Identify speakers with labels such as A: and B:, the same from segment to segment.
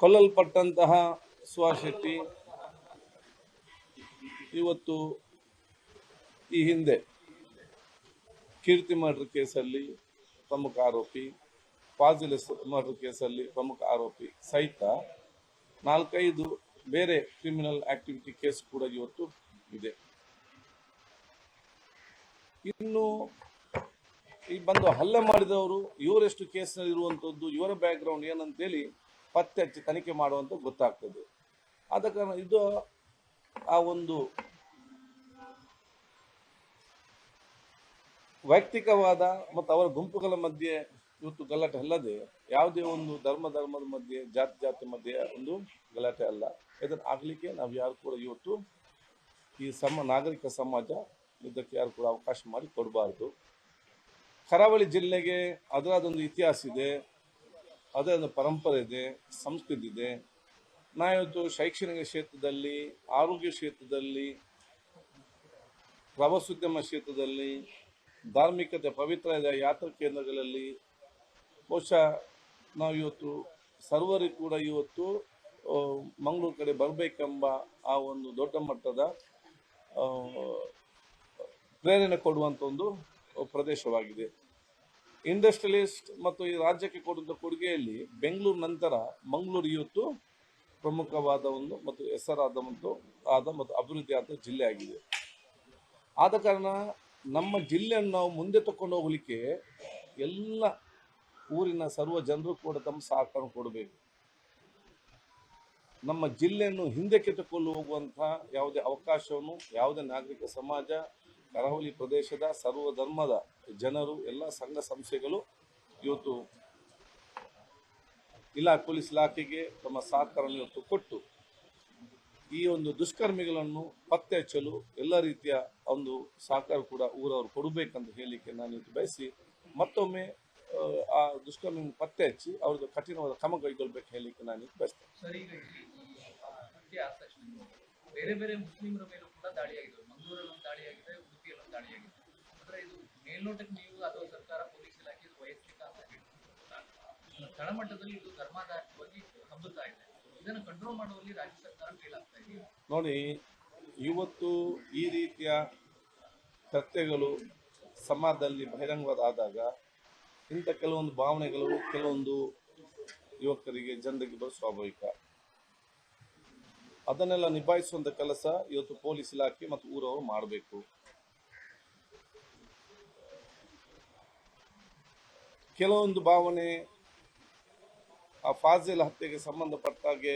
A: ಕೊಲ್ಲಲ್ಪಟ್ಟಂತಹ ಶೆಟ್ಟಿ ಇವತ್ತು ಈ ಹಿಂದೆ ಕೀರ್ತಿ ಮರ್ಡರ್ ಕೇಸಲ್ಲಿ ಪ್ರಮುಖ ಆರೋಪಿ, ಫಾಜಿಲ್ ಮರ್ಡರ್ ಕೇಸಲ್ಲಿ ಪ್ರಮುಖ ಆರೋಪಿ ಸಹಿತ ನಾಲ್ಕೈದು ಬೇರೆ ಕ್ರಿಮಿನಲ್ ಆಕ್ಟಿವಿಟಿ ಕೇಸ್ ಕೂಡ ಇವತ್ತು ಇದೆ. ಇನ್ನು ಈ ಬಂದು ಹಲ್ಲೆ ಮಾಡಿದವರು, ಇವರೆಷ್ಟು ಕೇಸ್ನಲ್ಲಿ ಇರುವಂಥದ್ದು ಇವರ ಬ್ಯಾಕ್ಗ್ರೌಂಡ್ ಏನಂತೇಳಿ ಪತ್ತೆ ಹಚ್ಚಿ ತನಿಖೆ ಮಾಡುವಂತ ಗೊತ್ತಾಗ್ತದೆ. ಆದ ಕಾರಣ ಇದು ಆ ಒಂದು ವೈಯಕ್ತಿಕವಾದ ಮತ್ತು ಅವರ ಗುಂಪುಗಳ ಮಧ್ಯೆ ಇವತ್ತು ಗಲಾಟೆ ಅಲ್ಲದೆ ಯಾವುದೇ ಒಂದು ಧರ್ಮ ಧರ್ಮದ ಮಧ್ಯೆ, ಜಾತಿ ಜಾತಿ ಮಧ್ಯೆ ಒಂದು ಗಲಾಟೆ ಅಲ್ಲ. ಇದನ್ನು ಆಗಲಿಕ್ಕೆ ನಾವು ಯಾರು ಕೂಡ ಇವತ್ತು ಈ ಸಮ ನಾಗರಿಕ ಸಮಾಜ ಇದಕ್ಕೆ ಯಾರು ಕೂಡ ಅವಕಾಶ ಮಾಡಿ ಕೊಡಬಾರ್ದು. ಕರಾವಳಿ ಜಿಲ್ಲೆಗೆ ಅದರದೊಂದು ಇತಿಹಾಸ ಇದೆ. ಅದರ ಒಂದು ಪರಂಪರೆ ಇದೆ, ಸಂಸ್ಕೃತಿ ಇದೆ. ನಾವಿವತ್ತು ಶೈಕ್ಷಣಿಕ ಕ್ಷೇತ್ರದಲ್ಲಿ, ಆರೋಗ್ಯ ಕ್ಷೇತ್ರದಲ್ಲಿ, ಪ್ರವಾಸೋದ್ಯಮ ಕ್ಷೇತ್ರದಲ್ಲಿ, ಧಾರ್ಮಿಕತೆ, ಪವಿತ್ರ ಯಾತ್ರಾ ಕೇಂದ್ರಗಳಲ್ಲಿ, ಬಹುಶಃ ನಾವು ಇವತ್ತು ಸರ್ವರಿಗೂ ಕೂಡ ಇವತ್ತು ಮಂಗಳೂರು ಕಡೆ ಬರಬೇಕೆಂಬ ಆ ಒಂದು ದೊಡ್ಡ ಮಟ್ಟದ ಪ್ರೇರಣೆ ಕೊಡುವಂಥ ಒಂದು ಪ್ರದೇಶವಾಗಿದೆ. ಇಂಡಸ್ಟ್ರಿಯಲಿಸ್ಟ್ ಮತ್ತು ಈ ರಾಜ್ಯಕ್ಕೆ ಕೊಡುವಂಥ ಕೊಡುಗೆಯಲ್ಲಿ ಬೆಂಗಳೂರು ನಂತರ ಮಂಗಳೂರು ಇವತ್ತು ಪ್ರಮುಖವಾದ ಒಂದು ಮತ್ತು ಹೆಸರಾದ ಮತ್ತು ಆದ ಮತ್ತು ಅಭಿವೃದ್ಧಿ ಆದ ಜಿಲ್ಲೆ ಆಗಿದೆ. ಆದ ಕಾರಣ ನಮ್ಮ ಜಿಲ್ಲೆಯನ್ನು ನಾವು ಮುಂದೆ ತಕೊಂಡು ಹೋಗಲಿಕ್ಕೆ ಎಲ್ಲ ಊರಿನ ಸರ್ವ ಜನರು ಕೂಡ ತಮ್ಮ ಸಹಕಾರ ಕೊಡಬೇಕು. ನಮ್ಮ ಜಿಲ್ಲೆಯನ್ನು ಹಿಂದಕ್ಕೆ ತಕೊಂಡು ಹೋಗುವಂತಹ ಯಾವುದೇ ಅವಕಾಶವನ್ನು ಯಾವುದೇ ನಾಗರಿಕ ಸಮಾಜ ಕರಾವಳಿ ಪ್ರದೇಶದ ಸರ್ವ ಧರ್ಮದ ಜನರು ಎಲ್ಲ ಸಂಘ ಸಂಸ್ಥೆಗಳು ಇವತ್ತು ಇಲಾ ಪೊಲೀಸ್ ಇಲಾಖೆಗೆ ತಮ್ಮ ಸಹಕಾರವನ್ನು ಇವತ್ತು ಕೊಟ್ಟು ಈ ಒಂದು ದುಷ್ಕರ್ಮಿಗಳನ್ನು ಪತ್ತೆ ಹಚ್ಚಲು ಎಲ್ಲ ರೀತಿಯ ಒಂದು ಸಹಕಾರ ಕೂಡ ಊರವರು ಕೊಡಬೇಕಂತ ಹೇಳಲಿಕ್ಕೆ ನಾನು ಇವತ್ತು ಬಯಸಿ ಮತ್ತೊಮ್ಮೆ ಆ, ದುಷ್ಕರ್ಮಿ ಪತ್ತೆ ಹಚ್ಚಿ ಅವ್ರದ್ದು ಕಠಿಣವಾದ ಕ್ರಮ ಕೈಗೊಳ್ಬೇಕು ಹೇಳಲಿಕ್ಕೆ ನಾನು ಇವತ್ತು ಬಯಸ್ತೇನೆ.
B: ಬೇರೆ ಬೇರೆ ಮುಸ್ಲಿಮರ ಮೇಲೂ ಕೂಡ ದಾಳಿಯಾಗಿದೆ. ಮಂಗಳೂರಲ್ಲಿ ದಾಳಿಯಾಗಿದೆ. ದಾಳಿಯಾಗಿದೆ ಅಂದ್ರೆ ಇದು ಮೇಲ್ನೋಟಕ್ಕೆ ನೀವು ಅಥವಾ ಸರ್ಕಾರ ಪೊಲೀಸ್ ಇಲಾಖೆ ವೈಯಕ್ತಿಕ ಅಂತ ಹೇಳ್ತೀವಿ ತಳಮಟ್ಟದಲ್ಲಿ ಇದು ಧರ್ಮಾಧಾರಿತವಾಗಿ ಹಬ್ಬುತ್ತಾ ಇದೆ ಇದನ್ನು ಕಂಟ್ರೋಲ್ ಮಾಡುವಲ್ಲಿ ರಾಜ್ಯ ಸರ್ಕಾರ ಫೇಲ್ ಆಗ್ತಾ ಇದೆ
A: ನೋಡಿ, ಇವತ್ತು ಈ ರೀತಿಯ ಕೃತ್ಯಗಳು ಸಮಾಜದಲ್ಲಿ ಬಹಿರಂಗವಾದಾಗ ಇಂಥ ಕೆಲವೊಂದು ಭಾವನೆಗಳು, ಕೆಲವೊಂದು ಯುವಕರಿಗೆ, ಜನರಿಗೆ ಬರೋ ಸ್ವಾಭಾವಿಕ. ಅದನ್ನೆಲ್ಲ ನಿಭಾಯಿಸುವಂಥ ಕೆಲಸ ಇವತ್ತು ಪೊಲೀಸ್ ಇಲಾಖೆ ಮತ್ತು ಊರವರು ಮಾಡಬೇಕು. ಕೆಲವೊಂದು ಭಾವನೆ ಆ ಫಾಜಿಲ್ ಹತ್ಯೆಗೆ ಸಂಬಂಧಪಟ್ಟ ಹಾಗೆ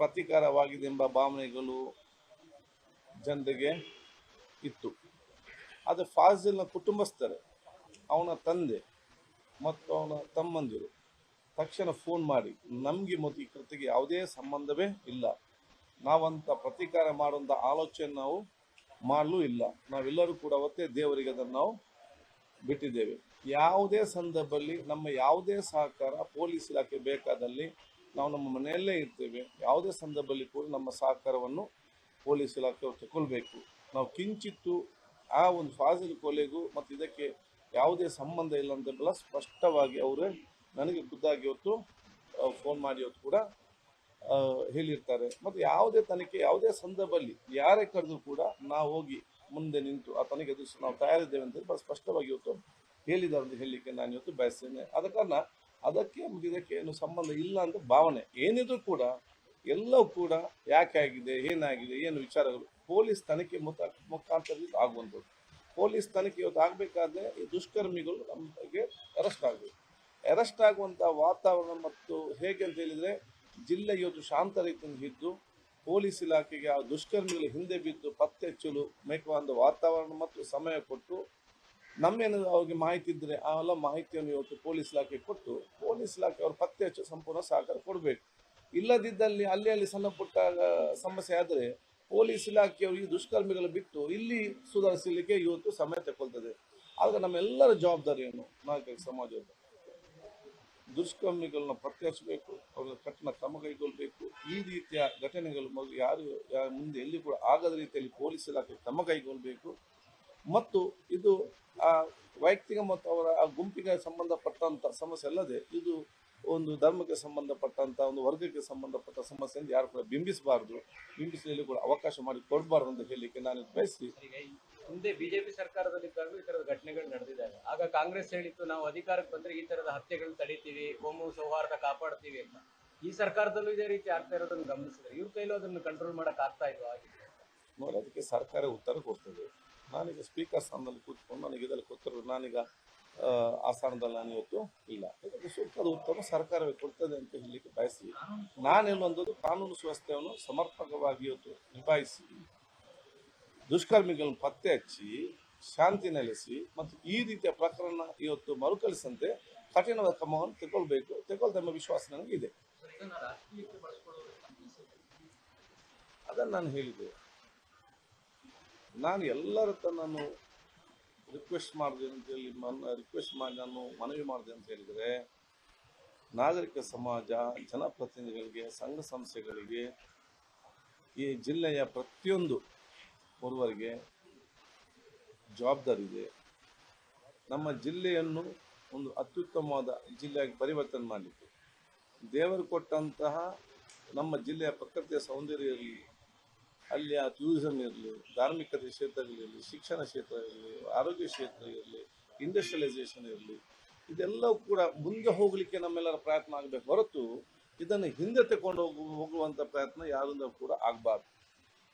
A: ಪ್ರತೀಕಾರವಾಗಿದೆ ಎಂಬ ಭಾವನೆಗಳು ಜನರಿಗೆ ಇತ್ತು. ಆದರೆ ಫಾಜಿಲ್ನ ಕುಟುಂಬಸ್ಥರೇ, ಅವನ ತಂದೆ ಮತ್ತು ಅವನ ತಮ್ಮಂದಿರು ತಕ್ಷಣ ಫೋನ್ ಮಾಡಿ, ನಮಗೆ ಮತ್ತು ಈ ಕೃತಿಗೆ ಯಾವುದೇ ಸಂಬಂಧವೇ ಇಲ್ಲ. ನಾವಂತ ಪ್ರತೀಕಾರ ಮಾಡುವಂಥ ಆಲೋಚನೆ ನಾವು ಮಾಡಲೂ ಇಲ್ಲ. ನಾವೆಲ್ಲರೂ ಕೂಡ ಅವತ್ತೇ ದೇವರಿಗೆ ಅದನ್ನು ನಾವು ಬಿಟ್ಟಿದ್ದೇವೆ. ಯಾವುದೇ ಸಂದರ್ಭದಲ್ಲಿ ನಮ್ಮ ಯಾವುದೇ ಸಹಕಾರ ಪೊಲೀಸ್ ಇಲಾಖೆ ಬೇಕಾದಲ್ಲಿ ನಾವು ನಮ್ಮ ಮನೆಯಲ್ಲೇ ಇರ್ತೇವೆ. ಯಾವುದೇ ಸಂದರ್ಭದಲ್ಲಿ ಕೂಡ ನಮ್ಮ ಸಹಕಾರವನ್ನು ಪೊಲೀಸ್ ಇಲಾಖೆ ತಗೊಳ್ಬೇಕು. ನಾವು ಕಿಂಚಿತ್ತು ಆ ಒಂದು ಫಾಜಿಲ್ ಕೊಲೆಗೂ ಮತ್ತು ಇದಕ್ಕೆ ಯಾವುದೇ ಸಂಬಂಧ ಇಲ್ಲ ಅಂತೆಲ್ಲ ಸ್ಪಷ್ಟವಾಗಿ ಅವರೇ ನನಗೆ ಖುದ್ದಾಗಿ ಹೊತ್ತು ಫೋನ್ ಮಾಡಿ ಇವತ್ತು ಕೂಡ ಹೇಳಿರ್ತಾರೆ. ಮತ್ತು ಯಾವುದೇ ತನಿಖೆ, ಯಾವುದೇ ಸಂದರ್ಭದಲ್ಲಿ ಯಾರೇ ಕರೆದು ಕೂಡ ನಾವು ಹೋಗಿ ಮುಂದೆ ನಿಂತು ಆ ತನಿಖೆ ಎದುರಿಸಿ ನಾವು ತಯಾರಿದ್ದೇವೆ ಅಂತ ಸ್ಪಷ್ಟವಾಗಿ ಇವತ್ತು ಹೇಳಿದ್ದಾರೆ ಅಂತ ಹೇಳಲಿಕ್ಕೆ ನಾನು ಇವತ್ತು ಬಯಸ್ತೇನೆ. ಆದ ಕಾರಣ ಅದಕ್ಕೆ ಇದಕ್ಕೆ ಏನು ಸಂಬಂಧ ಇಲ್ಲ ಅಂತ ಭಾವನೆ. ಏನಿದ್ರು ಕೂಡ, ಎಲ್ಲವೂ ಕೂಡ ಯಾಕೆ ಆಗಿದೆ, ಏನಾಗಿದೆ, ಏನು ವಿಚಾರಗಳು ಪೊಲೀಸ್ ತನಿಖೆ ಮುಖ ಮುಖಾಂತರ ಆಗುವಂಥದ್ದು. ಪೊಲೀಸ್ ತನಿಖೆ ಇವತ್ತು ಆಗಬೇಕಾದ್ರೆ ಈ ದುಷ್ಕರ್ಮಿಗಳು ನಮಗೆ ಅರೆಸ್ಟ್ ಆಗಬೇಕು. ಅರೆಸ್ಟ್ ಆಗುವಂಥ ವಾತಾವರಣ ಮತ್ತು ಹೇಗೆ ಅಂತ ಹೇಳಿದರೆ, ಜಿಲ್ಲೆ ಇವತ್ತು ಶಾಂತ ರೀತಿಯಿಂದ ಇದ್ದು ಪೊಲೀಸ್ ಇಲಾಖೆಗೆ ಆ ದುಷ್ಕರ್ಮಿಗಳ ಹಿಂದೆ ಬಿದ್ದು ಪತ್ತೆ ಹಚ್ಚಲು ಬೇಕಾದ ವಾತಾವರಣ ಮತ್ತು ಸಮಯ ಕೊಟ್ಟು ನಮ್ಮೇನು ಅವ್ರಿಗೆ ಮಾಹಿತಿ ಇದ್ದರೆ ಆ ಎಲ್ಲ ಮಾಹಿತಿಯನ್ನು ಇವತ್ತು ಪೊಲೀಸ್ ಇಲಾಖೆ ಕೊಟ್ಟು ಪೊಲೀಸ್ ಇಲಾಖೆ ಅವರು ಪತ್ತೆ ಹಚ್ಚಲು ಸಂಪೂರ್ಣ ಸಹಕಾರ ಕೊಡಬೇಕು. ಇಲ್ಲದಿದ್ದಲ್ಲಿ ಅಲ್ಲಿ ಅಲ್ಲಿ ಸಣ್ಣ ಪುಟ್ಟ ಸಮಸ್ಯೆ ಆದರೆ ಪೊಲೀಸ್ ಇಲಾಖೆಯವರು ಈ ದುಷ್ಕರ್ಮಿಗಳು ಬಿಟ್ಟು ಇಲ್ಲಿ ಸುಧಾರಿಸಲಿಕ್ಕೆ ಇವತ್ತು ಸಮಯ ತಗೊಳ್ತದೆ ಆಗ ನಮ್ಮೆಲ್ಲರ ಜವಾಬ್ದಾರಿಯನ್ನು ನಾಗರಿಕ ಸಮಾಜದ ದುಷ್ಕರ್ಮಿಗಳನ್ನ ಪತ್ತೆ ಹಚ್ಚಬೇಕು ಅವ್ರ ಕಠಿಣ ಕ್ರಮ ಕೈಗೊಳ್ಳಬೇಕು ಈ ರೀತಿಯ ಘಟನೆಗಳು ಮಗು ಯಾರು ಮುಂದೆ ಎಲ್ಲಿ ಕೂಡ ಆಗದ ರೀತಿಯಲ್ಲಿ ಪೊಲೀಸ್ ಇಲಾಖೆ ಕ್ರಮ ಕೈಗೊಳ್ಳಬೇಕು ಮತ್ತು ಇದು ಆ ವೈಯಕ್ತಿಕ ಮತ್ತು ಅವರ ಆ ಗುಂಪಿಗೆ ಸಂಬಂಧಪಟ್ಟಂತ ಸಮಸ್ಯೆ ಅಲ್ಲದೆ, ಇದು ಒಂದು ಧರ್ಮಕ್ಕೆ ಸಂಬಂಧಪಟ್ಟಂತ, ಒಂದು ವರ್ಗಕ್ಕೆ ಸಂಬಂಧಪಟ್ಟ ಸಮಸ್ಯೆಯನ್ನು ಯಾರು ಕೂಡ ಬಿಂಬಿಸಬಾರದು. ಬಿಂಬಿಸಲಿ ಕೂಡ ಅವಕಾಶ ಮಾಡಿ ಕೊಡಬಾರ್ದು ಅಂತ ಹೇಳಲಿಕ್ಕೆ ನಾನು ಬಯಸಿ
C: ಹಿಂದೆ ಬಿಜೆಪಿ ಸರ್ಕಾರದಲ್ಲಿದ್ದಾಗಲೂ ಈ ತರದ ಘಟನೆಗಳು ನಡೆದಿದ್ದಾವೆ. ಆಗ ಕಾಂಗ್ರೆಸ್ ಹೇಳಿತ್ತು ನಾವು ಅಧಿಕಾರಕ್ಕೆ ಬಂದ್ರೆ ಈ ತರದ ಹತ್ಯೆಗಳು ತಡಿತೀವಿ ಕೋಮು ಸೌಹಾರ್ದ ಕಾಪಾಡ್ತೀವಿ ಅಂತ. ಈ ಸರ್ಕಾರದಲ್ಲೂ ಇದೇ ರೀತಿ ಆಗ್ತಾ ಇರೋದನ್ನ ಗಮನಿಸಿದ್ರೆ ಇವ್ರ ಕೈಲೂ ಅದನ್ನು ಕಂಟ್ರೋಲ್ ಮಾಡಕ್ ಆಗ್ತಾ ಇಲ್ವಾ
A: ನೋಡಿ ಅದಕ್ಕೆ ಸರ್ಕಾರ ಉತ್ತರ ಕೊಡ್ತದೆ. ನಾನೀಗ ಸ್ಪೀಕರ್ ಸ್ಥಾನದಲ್ಲಿ ಕೂತ್ಕೊಂಡು ನನಗೆ ಇದರಲ್ಲಿ ಕೊತ್ತರು ನಾನೀಗ ಆ, ಸ್ಥಾನದಲ್ಲಿ ನಾನು ಇವತ್ತು ಇಲ್ಲ. ಇದಕ್ಕೆ ಸೂಕ್ತದ ಉತ್ತರ ಸರ್ಕಾರವೇ ಕೊಡ್ತದೆ ಅಂತ ಹೇಳಲಿಕ್ಕೆ ಬಯಸಿ ಅಂದದ್ದು ಕಾನೂನು ಸುವ್ಯವಸ್ಥೆಯನ್ನು ಸಮರ್ಪಕವಾಗಿ ಇವತ್ತು ನಿಭಾಯಿಸಿ. ದುಷ್ಕರ್ಮಿಗಳನ್ನು ಪತ್ತೆ ಹಚ್ಚಿ, ಶಾಂತಿ ನೆಲೆಸಿ ಮತ್ತು ಈ ರೀತಿಯ ಪ್ರಕರಣ ಇವತ್ತು ಮರುಕಳಿಸಂತೆ ಕಠಿಣವಾದ ಕ್ರಮವನ್ನು ತಗೊಳ್ಬೇಕು. ತಗೊಳ್ತಾ ಎಂಬ ವಿಶ್ವಾಸ ನನಗಿದೆ. ಅದನ್ನು ನಾನು ಹೇಳಿದೆ. ನಾನು ಎಲ್ಲರ ಹತ್ರ ನಾನು ರಿಕ್ವೆಸ್ಟ್ ಮಾಡಿದೆ ಅಂತ ಹೇಳಿ, ಮನ ರಿಕ್ವೆಸ್ಟ್ ಮಾಡಿ ನಾನು ಮನವಿ ಮಾಡಿದೆ ಅಂತ ಹೇಳಿದರೆ, ನಾಗರಿಕ ಸಮಾಜ, ಜನಪ್ರತಿನಿಧಿಗಳಿಗೆ, ಸಂಘ ಸಂಸ್ಥೆಗಳಿಗೆ ಈ ಜಿಲ್ಲೆಯ ಪ್ರತಿಯೊಂದು ಒರುವರಿಗೆ ಜವಾಬ್ದಾರಿ ಇದೆ ನಮ್ಮ ಜಿಲ್ಲೆಯನ್ನು ಒಂದು ಅತ್ಯುತ್ತಮವಾದ ಜಿಲ್ಲೆಯಾಗಿ ಪರಿವರ್ತನೆ ಮಾಡಲಿಕ್ಕೆ ದೇವರು ಕೊಟ್ಟಂತಹ ನಮ್ಮ ಜಿಲ್ಲೆಯ ಪ್ರಕೃತಿಯ ಸೌಂದರ್ಯ ಇರಲಿ, ಅಲ್ಲಿಯ ಟೂರಿಸಂ ಇರಲಿ ಧಾರ್ಮಿಕತೆ ಕ್ಷೇತ್ರಗಳಿರಲಿ ಶಿಕ್ಷಣ ಕ್ಷೇತ್ರ ಇರಲಿ, ಆರೋಗ್ಯ ಕ್ಷೇತ್ರ ಇರಲಿ ಇಂಡಸ್ಟ್ರಿಯಲೈಸೇಷನ್ ಇರಲಿ, ಇದೆಲ್ಲವೂ ಕೂಡ ಮುಂದೆ ಹೋಗಲಿಕ್ಕೆ ನಮ್ಮೆಲ್ಲರ ಪ್ರಯತ್ನ ಆಗಬೇಕು ಹೊರತು ಇದನ್ನು ಹಿಂದೆ ತಗೊಂಡು ಹೋಗು ಹೋಗುವಂಥ ಪ್ರಯತ್ನ ಯಾರಿಂದ ಕೂಡ ಆಗಬಾರ್ದು.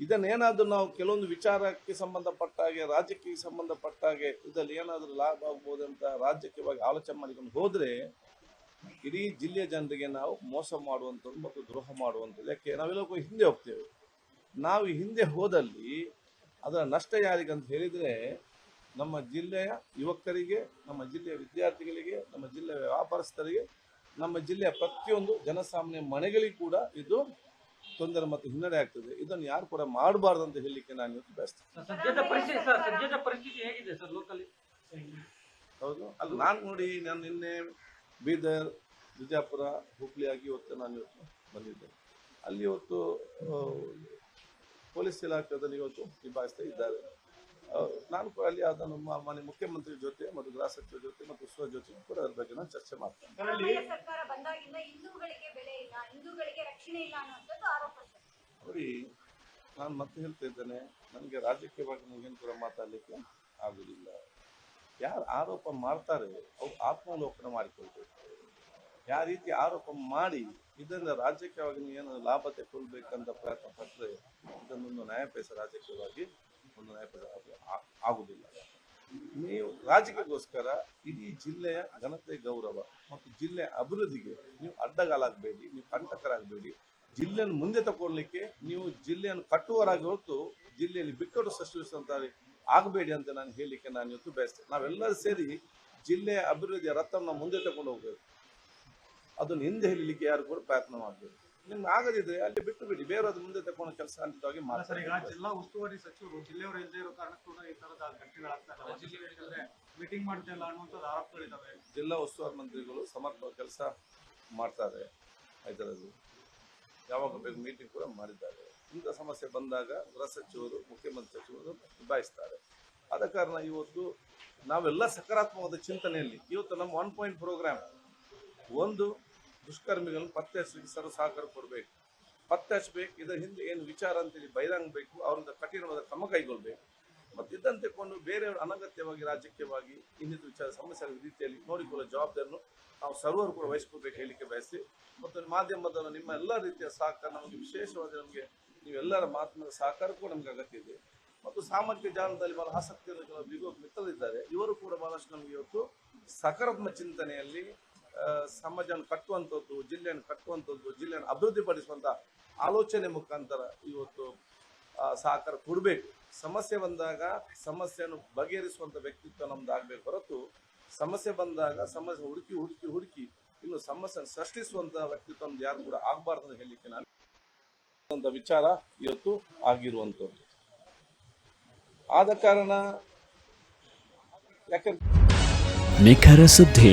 A: ಇದನ್ನೇನಾದರೂ ನಾವು ಕೆಲವೊಂದು ವಿಚಾರಕ್ಕೆ ಸಂಬಂಧಪಟ್ಟ ಹಾಗೆ, ರಾಜ್ಯಕ್ಕೆ ಸಂಬಂಧಪಟ್ಟ ಹಾಗೆ ಇದರಲ್ಲಿ ಏನಾದರೂ ಲಾಭ ಆಗ್ಬೋದಂತ ರಾಜ್ಯಕ್ಕೆ ಆಲೋಚನೆ ಮಾಡಿಕೊಂಡು ಹೋದರೆ ಇಡೀ ಜಿಲ್ಲೆಯ ಜನರಿಗೆ ನಾವು ಮೋಸ ಮಾಡುವಂಥದ್ದು ಮತ್ತು ದ್ರೋಹ ಮಾಡುವಂಥದ್ದು. ಯಾಕೆ? ನಾವೆಲ್ಲಕ್ಕೂ ಹಿಂದೆ ಹೋಗ್ತೇವೆ. ನಾವು ಹಿಂದೆ ಹೋದಲ್ಲಿ ಅದರ ನಷ್ಟ ಯಾರಿಗಂತ ಹೇಳಿದರೆ ನಮ್ಮ ಜಿಲ್ಲೆಯ ಯುವಕರಿಗೆ, ನಮ್ಮ ಜಿಲ್ಲೆಯ ವಿದ್ಯಾರ್ಥಿಗಳಿಗೆ, ನಮ್ಮ ಜಿಲ್ಲೆಯ ವ್ಯಾಪಾರಸ್ಥರಿಗೆ, ನಮ್ಮ ಜಿಲ್ಲೆಯ ಪ್ರತಿಯೊಂದು ಜನಸಾಮಾನ್ಯ ಮನೆಗಳಿಗೆ ಕೂಡ ಇದು ತೊಂದರೆ ಮತ್ತು ಹಿನ್ನಡೆ ಆಗ್ತದೆ. ಇದನ್ನು ಯಾರು ಕೂಡ ಮಾಡಬಾರ್ದು ಅಂತ ಹೇಳಲಿಕ್ಕೆ ನಾನು ಇವತ್ತು ಬಯಸ್ತೇನೆ.
D: ಸದ್ಯದ ಪರಿಸ್ಥಿತಿ ಸರ್ ಸದ್ಯದ ಪರಿಸ್ಥಿತಿ ಹೇಗಿದೆ ಸರ್ ಲೋಕಲಿ
A: ಹೌದು. ಅಲ್ಲಿ ನಾನು ನೋಡಿ ನಾನು ನಿನ್ನೆ ಬೀದರ್ ಬಿಜಾಪುರ ಹುಬ್ಳಿಯಾಗಿ ಆಗಿ ಇವತ್ತು ನಾನು ಇವತ್ತು ಬಂದಿದ್ದೆ. ಅಲ್ಲಿ ಇವತ್ತು ಪೊಲೀಸ್ ಇಲಾಖೆದಲ್ಲಿ ಇವತ್ತು ನಿಭಾಯಿಸ್ತಾ ಇದ್ದಾರೆ. ನಾನು ಕೂಡ ಅಲ್ಲಿ ಅದನ್ನು ಮಾನ್ಯ ಮನೆ ಮುಖ್ಯಮಂತ್ರಿ ಜೊತೆ ಮತ್ತು ಗೃಹ ಸಚಿವರ ಜೊತೆ ಮತ್ತು ಉಸ್ತುವಾರಿ ಜೊತೆ ಕೂಡ ಅದ್ರ ಬಗ್ಗೆ ನಾನು ಚರ್ಚೆ ಮಾಡ್ತೇನೆ.
E: ಸಿದ್ದರಾಮಯ್ಯ ಸರ್ಕಾರ ಬಂದಾಗಿಂದ ಹಿಂದೂಗಳಿಗೆ ಬೆಲೆ ಇಲ್ಲ ಹಿಂದೂಗಳಿಗೆ ರಕ್ಷಣೆ ಇಲ್ಲ ಅನ್ನುವಂಥದ್ದು ಆರೋಪ
A: ನೋಡಿ ನಾನು ಮತ್ತೆ ಹೇಳ್ತಾ ಇದ್ದೇನೆ ನನಗೆ ರಾಜಕೀಯವಾಗಿ ನೀವೇನು ಕೂಡ ಮಾತಾಡಲಿಕ್ಕೆ ಆಗುದಿಲ್ಲ. ಯಾರು ಆರೋಪ ಮಾಡ್ತಾರೆ ಅವ್ರು ಆತ್ಮಾವಲೋಕನ ಮಾಡಿಕೊಳ್ಬೇಕು. ಯಾವ ರೀತಿ ಆರೋಪ ಮಾಡಿ ಇದರಿಂದ ರಾಜಕೀಯವಾಗಿ ನೀವು ಏನು ಲಾಭ ತೆಗೊಳ್ಬೇಕಂತ ಪ್ರಯತ್ನ ಪಟ್ಟರೆ ಇದನ್ನೊಂದು ನ್ಯಾಯಪೇಸ ರಾಜಕೀಯವಾಗಿ ಒಂದು ನ್ಯಾಯಪೇಸ ಆ- ಆಗುದಿಲ್ಲ. ನೀವು ರಾಜಕೀಯಗೋಸ್ಕರ ಇಡೀ ಜಿಲ್ಲೆಯ ಘನತೆ ಗೌರವ ಮತ್ತು ಜಿಲ್ಲೆಯ ಅಭಿವೃದ್ಧಿಗೆ ನೀವು ಅಡ್ಡಗಾಲಾಗಬೇಡಿ, ನೀವು ಕಂಟಕರಾಗಬೇಡಿ. ಜಿಲ್ಲೆಯನ್ನು ಮುಂದೆ ತಗೊಳ್ಲಿಕ್ಕೆ ನೀವು ಜಿಲ್ಲೆಯನ್ನು ಕಟ್ಟುವರಾಗಿ ಹೊರತು ಜಿಲ್ಲೆಯಲ್ಲಿ ಬಿಕ್ಕಟ್ಟು ಸೃಷ್ಟಿಸುವಂತ ಆಗಬೇಡಿ ಅಂತ ನಾನು ಹೇಳಲಿಕ್ಕೆ ನಾನು ಇವತ್ತು ಬಯಸ್ತೇನೆ. ನಾವೆಲ್ಲರೂ ಸೇರಿ ಜಿಲ್ಲೆಯ ಅಭಿವೃದ್ಧಿಯ ರಥವನ್ನು ಮುಂದೆ ತಗೊಂಡು ಹೋಗ್ಬೇಕು. ಅದನ್ನು ಹಿಂದೆ ಹೇಳಲಿಕ್ಕೆ ಯಾರು ಕೂಡ ಪ್ರಯತ್ನ ಮಾಡಬೇಕು ನಿಮ್ಗೆ ಆಗದಿದ್ರೆ ಅಲ್ಲಿ ಬಿಟ್ಟು ಬಿಡಿ. ಬೇರೆಯವ್ರ ಮುಂದೆ ತಗೊಂಡು ಕೆಲಸ ಖಂಡಿತವಾಗಿ
D: ಸರ್ ಈಗ ಜಿಲ್ಲಾ ಉಸ್ತುವಾರಿ ಸಚಿವರು ಜಿಲ್ಲೆಯವರು ಇಲ್ಲದೆ ಇರೋ ಕಾರಣಕ್ಕೂ ಕೂಡ ಈ ತರದ ಘಟನೆಗಳಾಗ್ತಾ ಮೀಟಿಂಗ್ ಮಾಡ್ತಿಲ್ಲ ಅನ್ನುವಂಥದ್ದು
A: ಜಿಲ್ಲಾ ಉಸ್ತುವಾರಿ ಮಂತ್ರಿಗಳು ಸಮರ್ಪಕ ಕೆಲಸ ಮಾಡ್ತಾರೆ ಇದರಲ್ಲಿ ಯಾವಾಗ ಬೇಕು ಮೀಟಿಂಗ್ ಕೂಡ ಮಾಡಿದ್ದಾರೆ. ಇಂಥ ಸಮಸ್ಯೆ ಬಂದಾಗ ಗೃಹ ಸಚಿವರು ಮುಖ್ಯಮಂತ್ರಿ ಸಚಿವರು ನಿಭಾಯಿಸ್ತಾರೆ. ಆದ ಕಾರಣ ಇವತ್ತು ನಾವೆಲ್ಲ ಸಕಾರಾತ್ಮಕವಾದ ಚಿಂತನೆಯಲ್ಲಿ ಇವತ್ತು ನಮ್ಮ ಒನ್ ಪಾಯಿಂಟ್ ಪ್ರೋಗ್ರಾಮ್ ಒಂದು ದುಷ್ಕರ್ಮಿಗಳನ್ನು ಪತ್ತೆ ಹಚ್ಚಲಿಕ್ಕೆ ಸರ್ವ ಸಹಕಾರ ಕೊಡಬೇಕು. ಪತ್ತೆ ಹಚ್ಚಬೇಕು ಇದರ ಹಿಂದೆ ಏನು ವಿಚಾರ ಅಂತೇಳಿ ಬೈದಂಗಬೇಕು ಬೇಕು, ಅವರಿಂದ ಕಠಿಣವಾದ ಕ್ರಮ ಕೈಗೊಳ್ಬೇಕು. ಮತ್ತು ಇದ್ದಂತೆ ಕೊಂಡು ಬೇರೆಯವರು ಅನಗತ್ಯವಾಗಿ, ರಾಜಕೀಯವಾಗಿ ಇನ್ನಿತರ ವಿಚಾರ, ಸಮಸ್ಯೆಗಳ ರೀತಿಯಲ್ಲಿ ನೋಡಿಕೊಳ್ಳುವ ಜವಾಬ್ದಾರಿಯನ್ನು ನಾವು ಸರ್ವರು ಕೂಡ ವಹಿಸ್ಕೋಬೇಕು ಹೇಳಿಕೆ ಬಯಸಿ ಮತ್ತು ಮಾಧ್ಯಮದ ನಿಮ್ಮ ಎಲ್ಲ ರೀತಿಯ ಸಹಕಾರ, ನಮಗೆ ವಿಶೇಷವಾಗಿ ನಮಗೆ ನೀವೆಲ್ಲರ ಮಾತಿನ ಸಹಕಾರ ಕೂಡ ನಮಗೆ ಅಗತ್ಯ ಇದೆ. ಮತ್ತು ಸಾಮಾಜಿಕ ಜಾಲದಲ್ಲಿ ಬಹಳ ಆಸಕ್ತಿಯನ್ನು ಕೆಲವು ಮಿತ್ರರಿದ್ದಾರೆ. ಇವರು ಕೂಡ ಬಹಳಷ್ಟು ನಮಗೆ ಇವತ್ತು ಸಕಾರಾತ್ಮಕ ಚಿಂತನೆಯಲ್ಲಿ ಸಮಾಜವನ್ನು ಕಟ್ಟುವಂಥದ್ದು ಜಿಲ್ಲೆಯನ್ನು ಕಟ್ಟುವಂಥದ್ದು ಜಿಲ್ಲೆಯನ್ನು ಅಭಿವೃದ್ಧಿಪಡಿಸುವಂಥ ಆಲೋಚನೆ ಮುಖಾಂತರ ಇವತ್ತು ಸಹಕಾರ ಕೊಡಬೇಕು. ಸಮಸ್ಯೆ ಬಂದಾಗ ಸಮಸ್ಯೆಯನ್ನು ಬಗೆಹರಿಸುವಂಥ ವ್ಯಕ್ತಿತ್ವ ನಮ್ದು ಹೊರತು ಸಮಸ್ಯೆ ಬಂದಾಗ ಸಮಸ್ಯೆ ಹುಡುಕಿ ಹುಡುಕಿ ಹುಡುಕಿ ಇನ್ನು ಸಮಸ್ಯೆ ಸೃಷ್ಟಿಸುವಂಥ ವ್ಯಕ್ತಿತ್ವ ನಮ್ದು ಯಾರು ಕೂಡ ಆಗಬಾರ್ದು ಅಂತ ಹೇಳಲಿಕ್ಕೆ ನಾನು ವಿಚಾರ ಇವತ್ತು ಆಗಿರುವಂಥದ್ದು. ಆದ ಕಾರಣ ಯಾಕಂದ್ರೆ
F: ನಿಖರ ಸುದ್ದಿ.